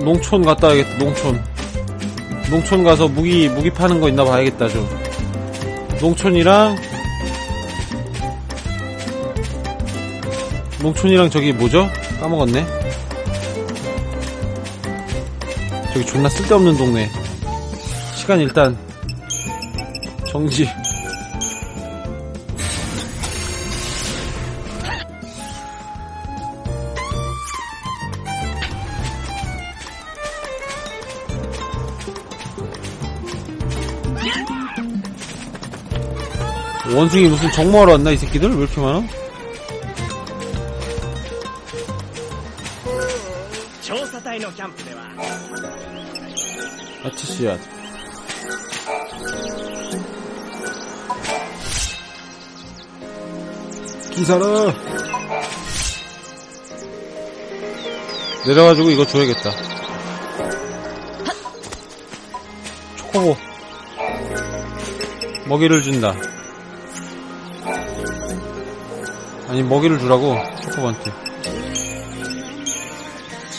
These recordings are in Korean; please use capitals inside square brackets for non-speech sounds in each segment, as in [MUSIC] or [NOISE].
농촌 갔다 와야겠다, 농촌. 농촌 가서 무기, 무기 파는 거 있나 봐야겠다, 좀. 농촌이랑, 농촌이랑 저기 뭐죠? 까먹었네. 저기 존나 쓸데없는 동네. 시간 일단, 정지. 원숭이 무슨 정모하러 왔나 이 새끼들? 왜 이렇게 많아? 아치씨야 아. 기사라. 내려가지고 이거 줘야겠다. 초코보 먹이를 준다. 아니 먹이를 주라고 초코반테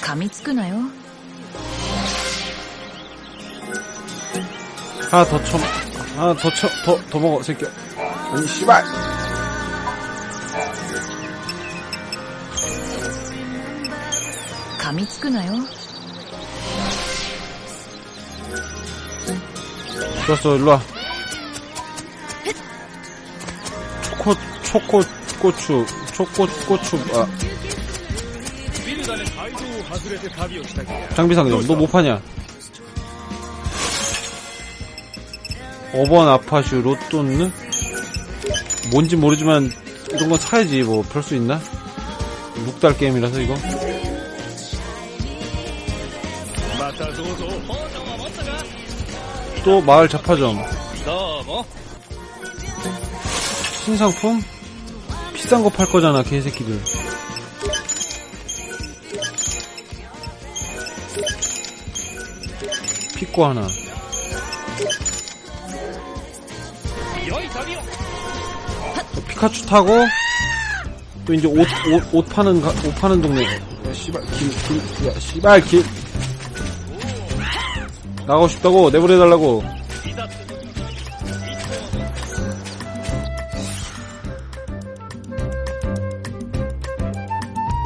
감이 뜨나요? 하나 더 쳐, 하나 더 쳐, 더, 더 먹어, 새끼야. 아니, 씨발! 감이 뜨나요? 좋았어, 일로와. 초코, 초코, 고추, 초고추 아. 장비상, 너못 파냐? 5번 아파슈 로또는 뭔지 모르지만 이런 건 사야지 뭐 별 수 있나? 묵달 게임이라서 이거 또 마을 잡화점 뭐? 신상품? 비싼 거 팔 거잖아, 개새끼들. 피코 하나. 또 피카츄 타고 또 이제 옷 옷 옷 파는 가, 옷 파는 동네. 야 씨발 길, 김, 야 씨발 길. 나가고 싶다고 내버려달라고.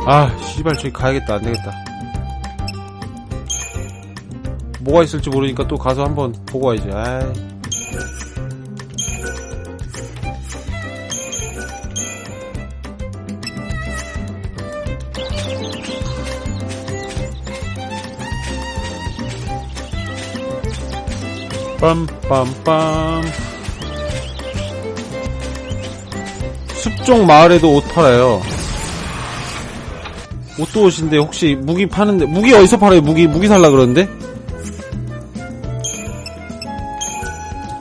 아, 씨발, 저기 가야겠다. 안 되겠다. 뭐가 있을지 모르니까 또 가서 한번 보고 와야지. 아이. 빰빰빰 숲쪽 마을에도 옷 팔아요 옷도 옷인데 혹시 무기 파는데 무기 어디서 팔아요 무기 무기 살라 그러는데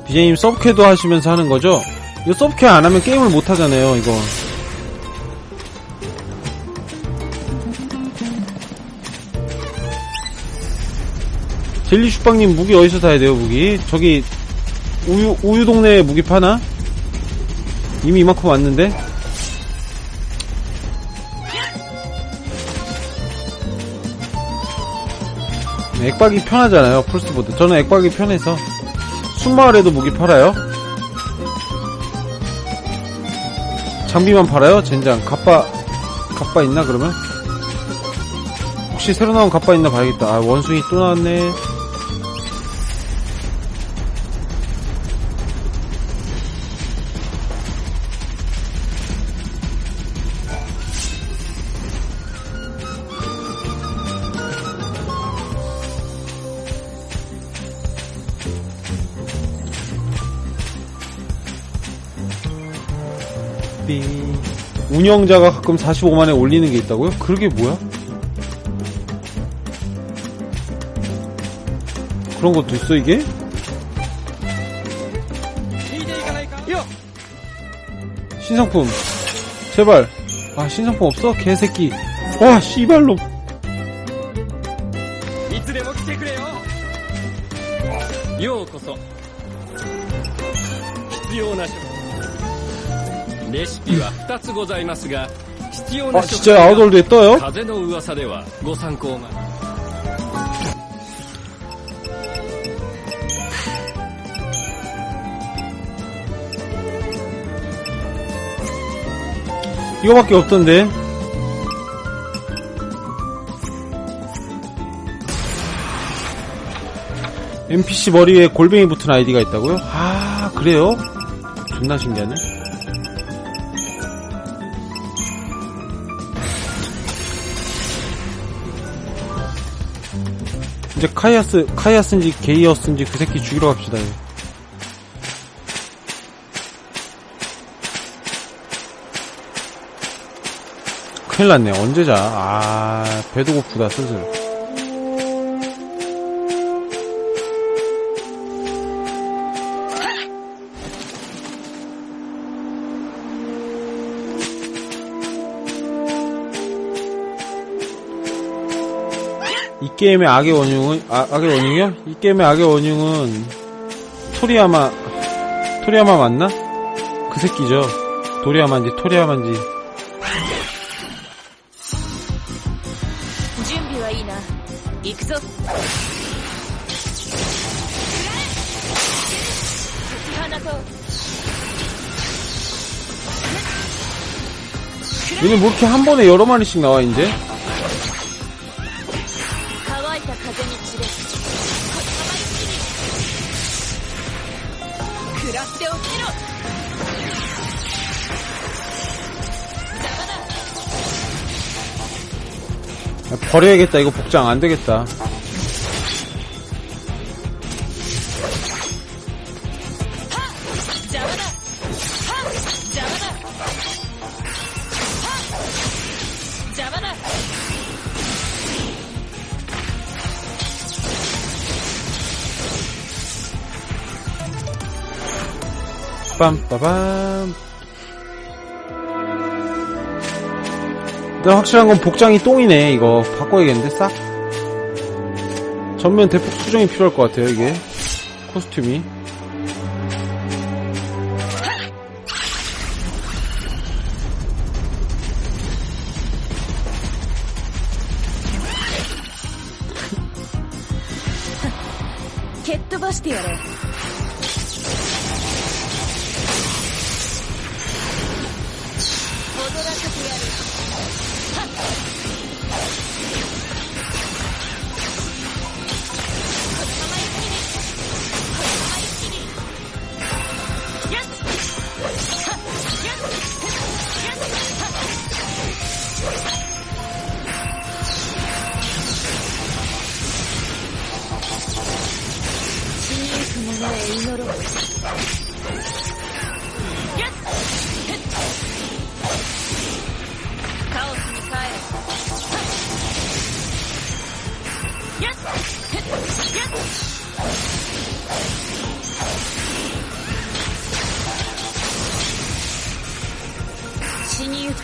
BJ님 서브캐도 하시면서 하는 거죠? 이거 서브캐 안 하면 게임을 못 하잖아요 이거 젤리 슈빵님 무기 어디서 사야 돼요 무기? 저기 우유 우유 동네에 무기 파나? 이미 이만큼 왔는데? 액박이 편하잖아요 플스보드. 저는 액박이 편해서 순마을에도 무기 팔아요. 장비만 팔아요 젠장. 갑바 갑바 있나 그러면? 혹시 새로 나온 갑바 있나 봐야겠다. 아 원숭이 또 나왔네 운영자가 가끔 45만에 올리는 게 있다고요? 그게 뭐야? 그런 것도 있어 이게? 신상품 제발 아 신상품 없어? 개새끼 와 씨발놈 요코소 필요한 レシピは2つございますが必要な 아, 食材 진짜 は 아웃월드에 떠요? 風の噂ではご参考まで 이거밖에 없던데. NPC 머리에 골뱅이 붙은 아이디가 있다고요? 아, 그래요? 존나 신기하네. 이제 카이아스, 카이아스인지 게이어스인지 그 새끼 죽이러 갑시다. 이거. 큰일 났네. 언제 자? 아, 배도 고프다, 슬슬. 게임의 악의 원흉은 아, 악의 원흉이요? 이 게임의 악의 원흉은 토리야마 토리야마 맞나? 그 새끼죠. 도리야마인지 토리야마인지. 준비와 이나. 익소. 얘는 뭐 이렇게 한 번에 여러 마리씩 나와 이제? 그렇죠, 그라스데오 키로 버려야겠다. 이거 복장 안 되겠다. 빰빠밤. 일단 확실한 건 복장이 똥이네. 이거 바꿔야겠는데 싹. 전면 대폭 수정이 필요할 것 같아요. 이게 코스튬이. 개뚜버시티어래 祈ろう 死にゆ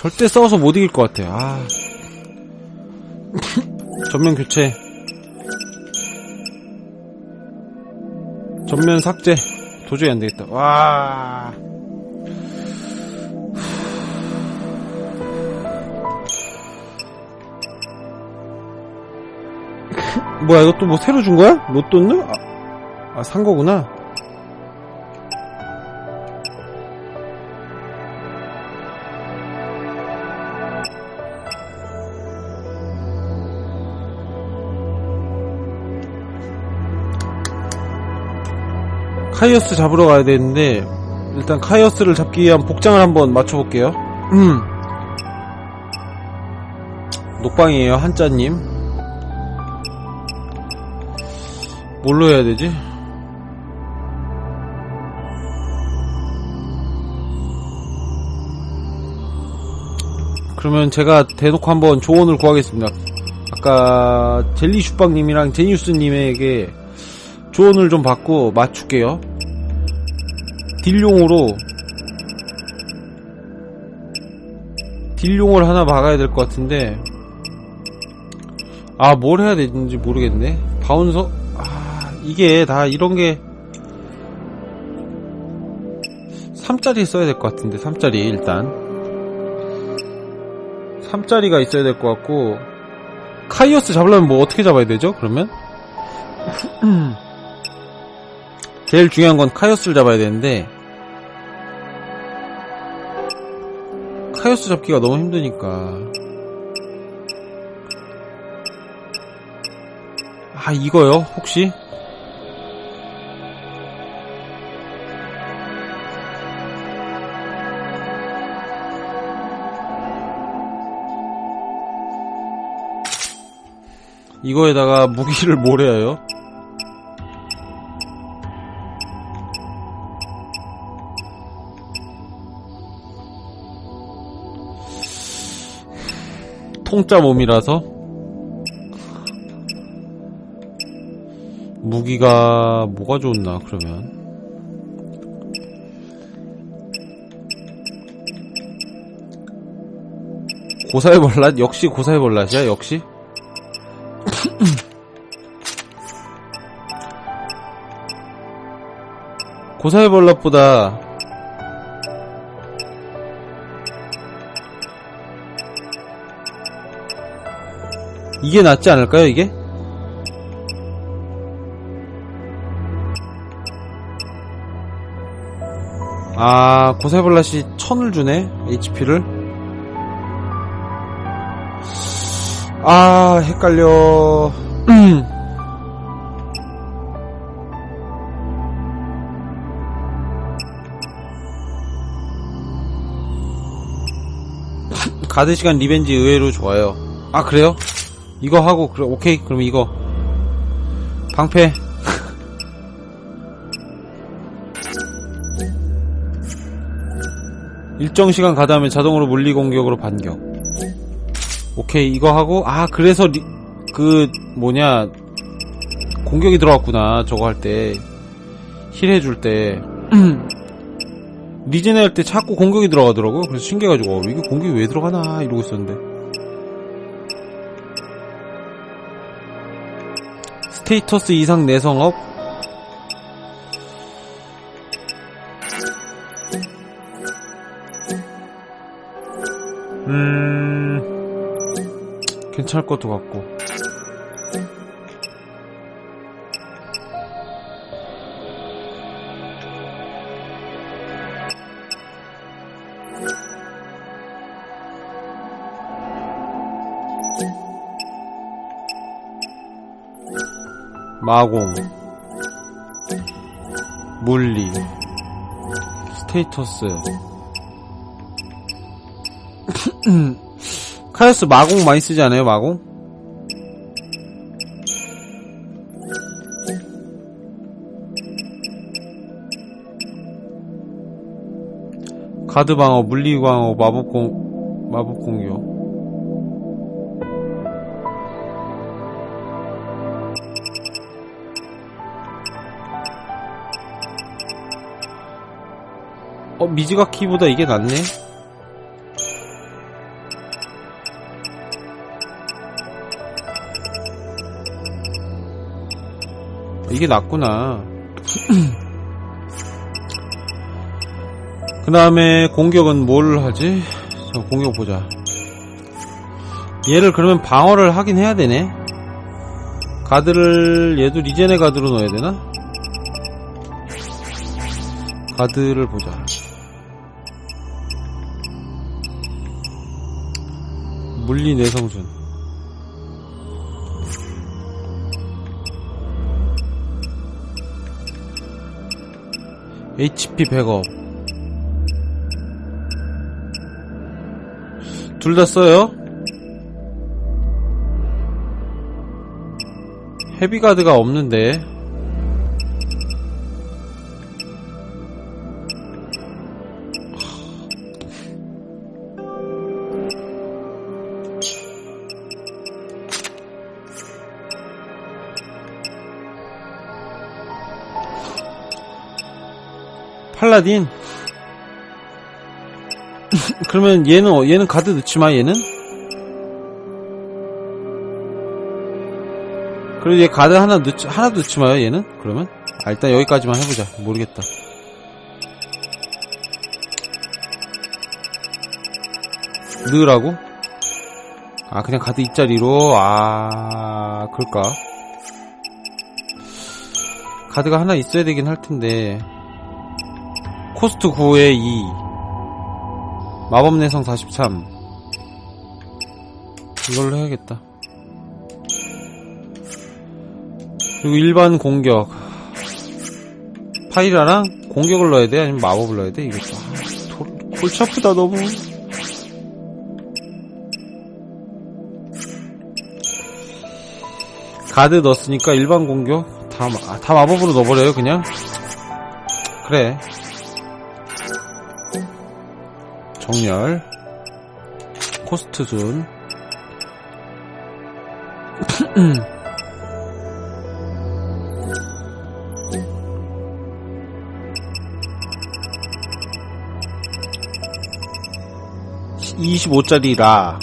절대 싸워서 못 이길 것 같아. 아. 전면 교체. 전면 삭제. 도저히 안 되겠다. 와. 뭐야 이거 또 뭐 새로 준 거야? 로또는? 아, 아, 산 거구나. 카이어스 잡으러 가야 되는데 일단 카이어스를 잡기 위한 복장을 한번 맞춰볼게요. 음. 녹방이에요 한자님. 뭘로 해야 되지? 그러면 제가 대놓고 한번 조언을 구하겠습니다. 아까 젤리 슈빵님이랑 제니우스님에게 조언을 좀 받고 맞출게요. 딜용으로 딜용을 하나 막아야 될 것 같은데. 아 뭘 해야 되는지 모르겠네. 바운서? 아 이게 다 이런 게 3짜리 써야 될 것 같은데 3짜리 일단. 3짜리가 있어야 될 것 같고. 카이오스 잡으려면 뭐 어떻게 잡아야 되죠 그러면? [CLEARS THROAT] 제일 중요한 건 카이오스를 잡아야 되는데 카이오스 잡기가 너무 힘드니까 아 이거요 혹시? 이거에다가 [LAUGHS] 무기를 뭘 해요? 통짜 몸이라서? 무기가 뭐가 좋나 그러면? 고사의 벌랏 역시 고사의 벌랏이야 역시? 고사의 벌랏보다 이게 낫지 않을까요, 이게? 아, 고사이벌랏이 천을 주네, HP를. 아, 헷갈려. [CLEARS THROAT] 가드 시간 리벤지 의외로 좋아요. 아, 그래요? 이거 하고, 그래, 오케이. 그럼 이거. 방패. [LAUGHS] 일정 시간 가다하면 자동으로 물리 공격으로 반격. 오케이. 이거 하고, 아, 그래서 리, 그, 뭐냐. 공격이 들어갔구나. 저거 할 때. 힐 해줄 때. [CLEARS THROAT] 리젠 할 때 자꾸 공격이 들어가더라고. 그래서 신기해가지고, 어, 이게 공격이 왜 들어가나, 이러고 있었는데. 스테이터스 이상 내성업. 음 괜찮을 것도 같고 마공 물리 스테이터스 [LAUGHS] 카이오스 마공 많이 쓰지 않아요 마공? 가드 방어, 물리 방어, 마법 공 마법 공격. 미즈가 키보다 이게 낫네? 이게 낫구나. [CLEARS THROAT] 그 다음에 공격은 뭘 하지? 자, 공격 보자. 얘를 그러면 방어를 하긴 해야 되네? 가드를, 얘도 리젠의 가드로 넣어야 되나? 가드를 보자. 물리 내성준. HP 100업. 둘 다 써요? 헤비가드가 없는데. 팔라딘? 그러면 얘는 어- 얘는 가드 넣지 마 얘는? 그리고 얘 가드 하나 넣지 하나도 넣지 마요 얘는? 그러면? 아 일단 여기까지만 해보자. 모르겠다. 넣으라고? 아 그냥 가드 이 자리로? 아 그럴까? 가드가 하나 있어야 되긴 할 텐데 코스트 9에 2 마법 내성 43 이걸로 해야겠다. 그리고 일반 공격. 파이라랑 공격을 넣어야 돼? 아니면 마법을 넣어야 돼? 이것도 아, 돌- 골치 아프다 너무. 가드 넣었으니까 일반 공격. 다, 다 마법으로 넣어버려요 그냥. 그래 정렬. 코스트 순. (25짜리) 라.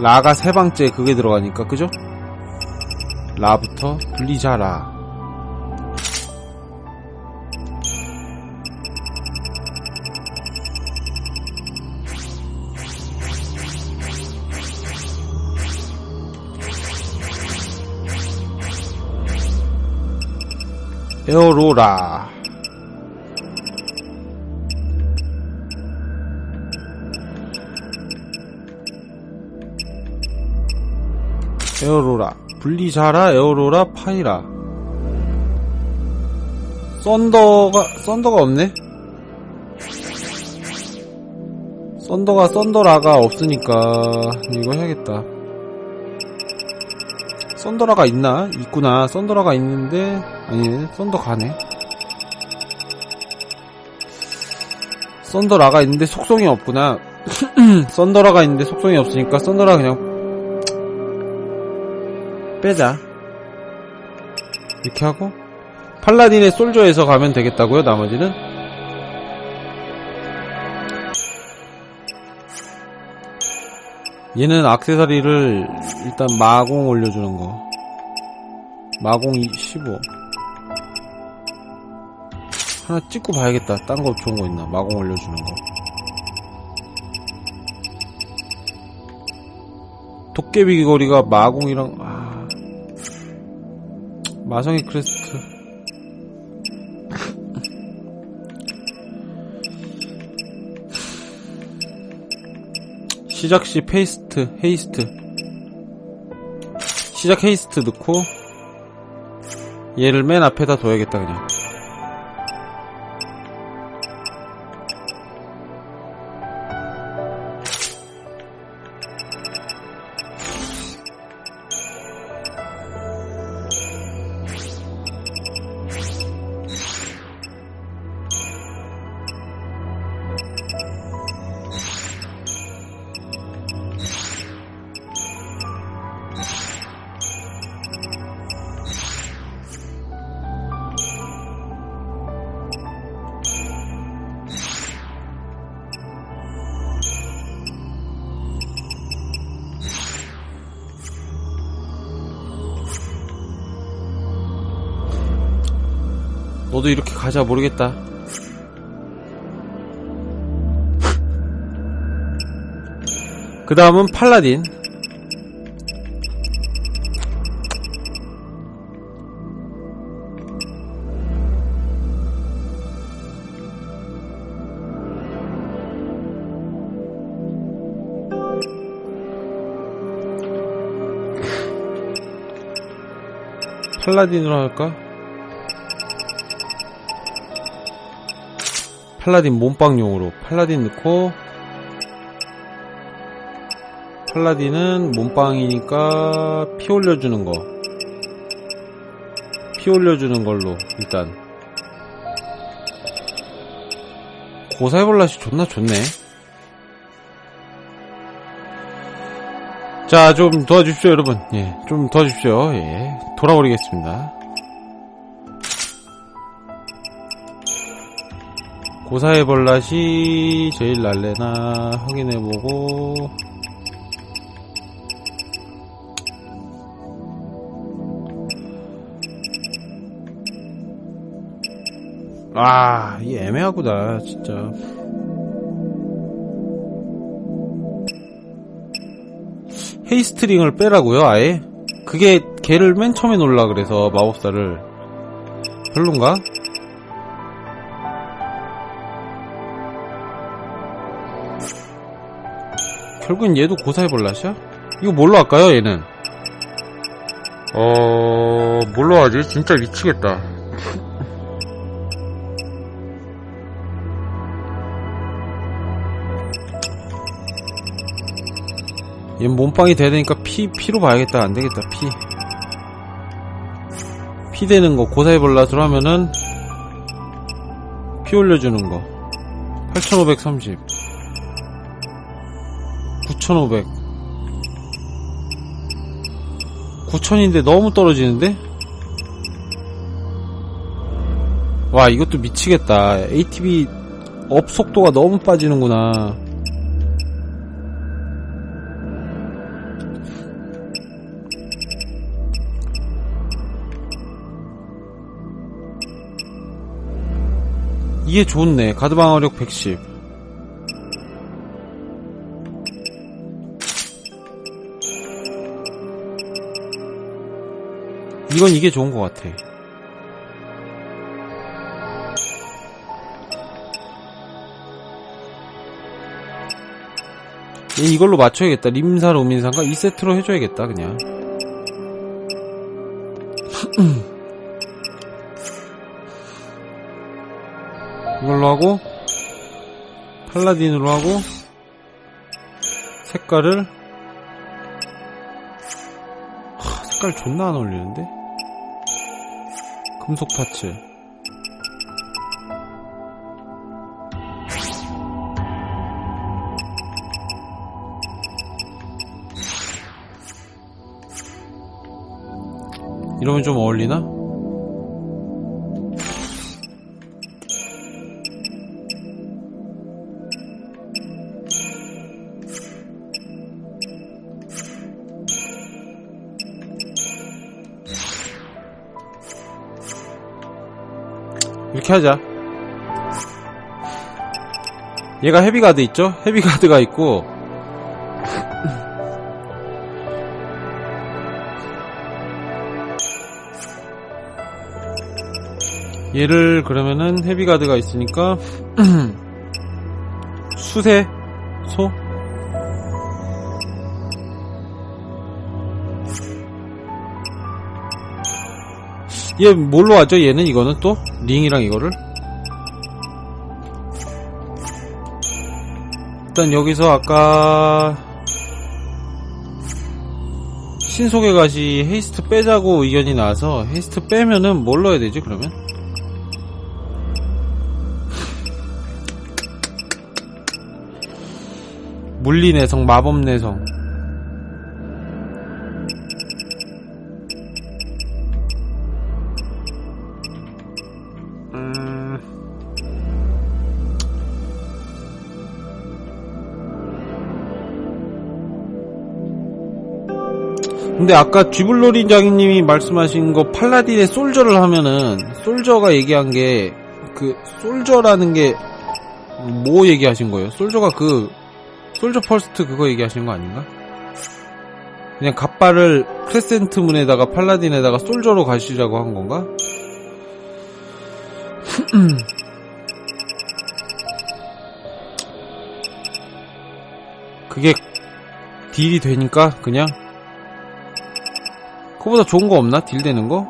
라가 세 방째 그게 들어가니까 그죠? 라부터 분리자라 에어로라. 에어로라. 분리자라 에어로라 파이라. 썬더가 썬더가 없네? 썬더가 썬더라가 없으니까 이거 해야겠다 썬더라가 있나? 있구나 썬더라가 있는데 아니 썬더 가네 썬더라가 있는데 속성이 없구나 [CLEARS THROAT] 썬더라가 있는데 속성이 없으니까 썬더라 그냥 빼자. 이렇게 하고 팔라딘의 솔저에서 가면 되겠다고요. 나머지는 얘는 악세사리를 일단 마공 올려주는 거. 마공 15. 하나 찍고 봐야겠다. 딴 거 좋은 거 있나? 마공 올려주는 거. 도깨비 귀걸이가 마공이랑 아... 마성의 크레스 시작 시 페이스트 헤이스트. 시작 헤이스트 넣고 얘를 맨 앞에다 둬야겠다 그냥 너도 이렇게 가자 모르겠다. 그 다음은 팔라딘. 팔라딘으로 할까? 팔라딘 몸빵용으로 팔라딘 넣고 팔라딘은 몸빵이니까 피 올려주는 거. 피 올려주는 걸로 일단 고사해볼라시 존나 좋네. 자, 좀 도와주십시오, 여러분. 예, 좀 도와주십시오. 예, 돌아버리겠습니다. 고사의 벌낫이 제일 날래나 확인해보고 아, 이 애매하구나, 진짜. 헤이스트링을 빼라고요, 아예? 그게 걔를 맨 처음에 놓으려 그래서 마법사를 별론가? 결국엔 얘도 고사의 벌낫이야? 이거 뭘로 할까요, 얘는? 어... 뭘로 하지? 진짜 미치겠다. [LAUGHS] 얘 몸빵이 돼야 되니까 피, 피로 봐야겠다. 안 되겠다, 피. 피 되는 거, 고사의 벌낫으로 하면은, 피 올려주는 거. 8530. 9500. 9000인데 너무 떨어지는데? 와, 이것도 미치겠다. ATB 업 속도가 너무 빠지는구나. 이게 좋네. 가드 방어력 110. 이건 이게 좋은 것 같아. 얘 이걸로 맞춰야겠다. 림사 로민사인가? 이 세트로 해줘야겠다, 그냥. [CLEARS THROAT] 이걸로 하고, 팔라딘으로 하고, 색깔을, 하, 색깔 존나 안 어울리는데? 금속 파츠. 이러면 좀 어울리나? 하자. 얘가 헤비가드 있죠? 헤비가드가 있고, 얘를 그러면은 헤비가드가 있으니까, [CLEARS THROAT] 수세, 얘 뭘로 하죠? 얘는 이거는 또? 링이랑 이거를? 일단 여기서 아까 신속의 가시 헤이스트 빼자고 의견이 나와서 헤이스트 빼면은 뭘 넣어야 되지 그러면? 물리 내성 마법 내성 근데 아까 쥐블로린 장님이 말씀하신 거 팔라딘의 솔저를 하면은 솔저가 얘기한 게 그 솔저라는 게 뭐 얘기하신 거예요? 솔저가 그 솔저 퍼스트 그거 얘기하시는 거 아닌가? 그냥 갑바를 크레센트 문에다가 팔라딘에다가 솔저로 가시라고 한 건가? 그게 딜이 되니까 그냥 그거보다 좋은 거 없나? 딜 되는 거?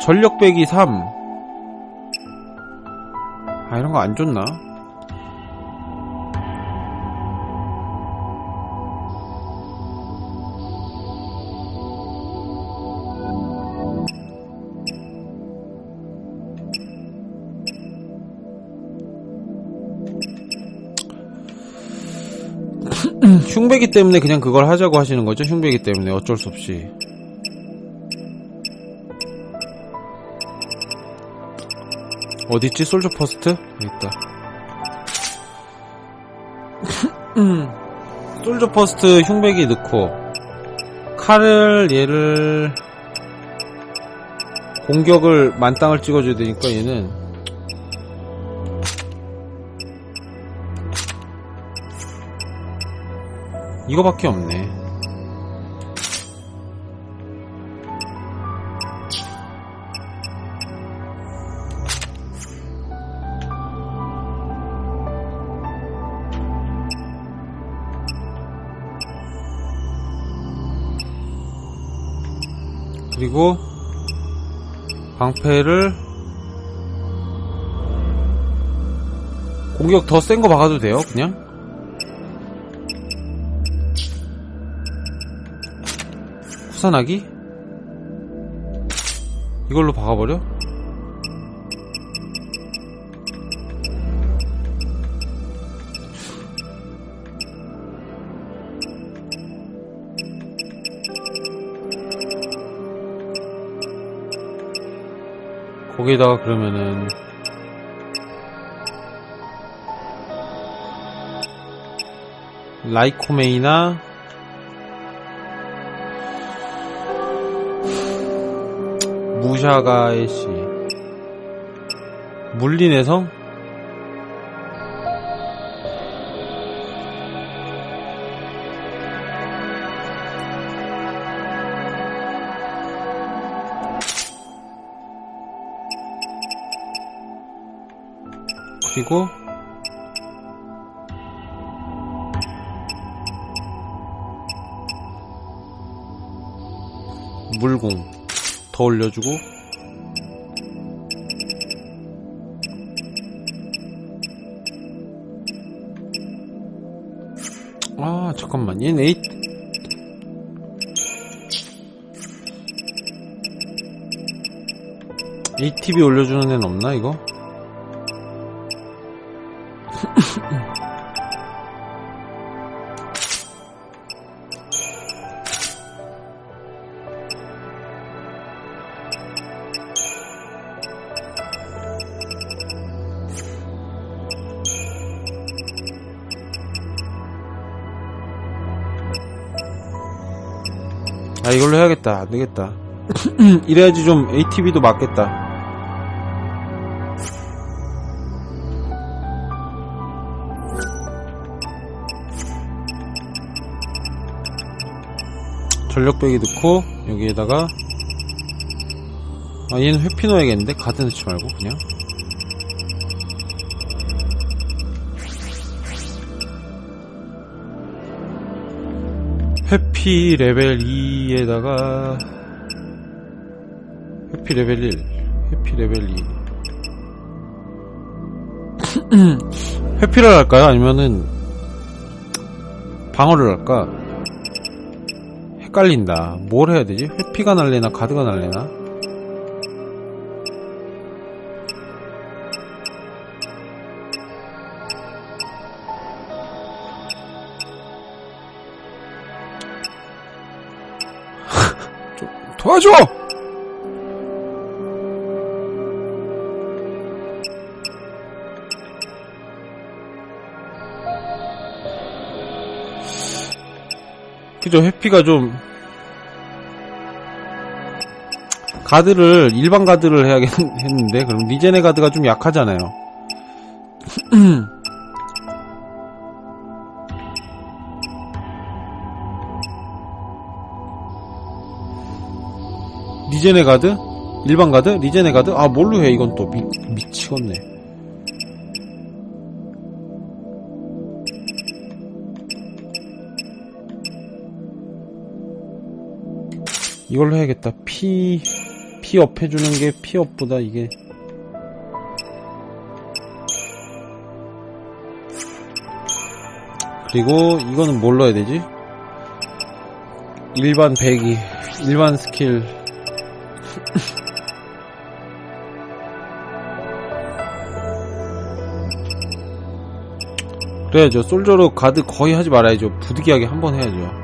전력 빼기 3. 아, 이런 거 안 좋나? 흉배기 때문에 그냥 그걸 하자고 하시는 거죠? 흉배기 때문에 어쩔 수 없이. 어딨지? 솔저 퍼스트? 여기 있다. [LAUGHS] 솔저 퍼스트 흉배기 넣고, 칼을 얘를, 공격을 만땅을 찍어줘야 되니까 얘는, 이거밖에 없네. 그리고 방패를 공격 더 센거 박아도 돼요 그냥 후산하기? 이걸로 박아버려? 거기다가 그러면은 라이코메이나 무샤가의 씨 물린의 성? 그리고 물공 더 올려주고 아 잠깐만 얘는 에이 ATV 올려주는 애는 없나 이거? [LAUGHS] 해야겠다. 안 되겠다. [CLEARS THROAT] 이래야지 좀 ATV도 맞겠다. 전력배기 넣고 여기에다가 아 얘는 회피 넣어야겠는데? 가드 넣지 말고 그냥 회피 레벨 2에다가 회피 레벨 1 회피 레벨 2 회피를 [CLEARS THROAT] 할까요? 아니면은 방어를 할까? 헷갈린다 뭘 해야 되지? 회피가 날래나 가드가 날래나? 도와줘! 그죠 회피가 좀 가드를 일반 가드를 해야겠는데 그럼 리제네 가드가 좀 약하잖아요 [CLEARS THROAT] 리제네 가드? 일반 가드? 리제네 가드? 아 뭘로 해 이건 또 미, 미치겠네 이걸로 해야겠다 피... 피업 해주는 게 피업보다 이게 그리고 이거는 뭘 넣어야 되지? 일반 배기 일반 스킬 그래야죠. 솔저로 가드 거의 하지 말아야죠. 부득이하게 한 번 해야죠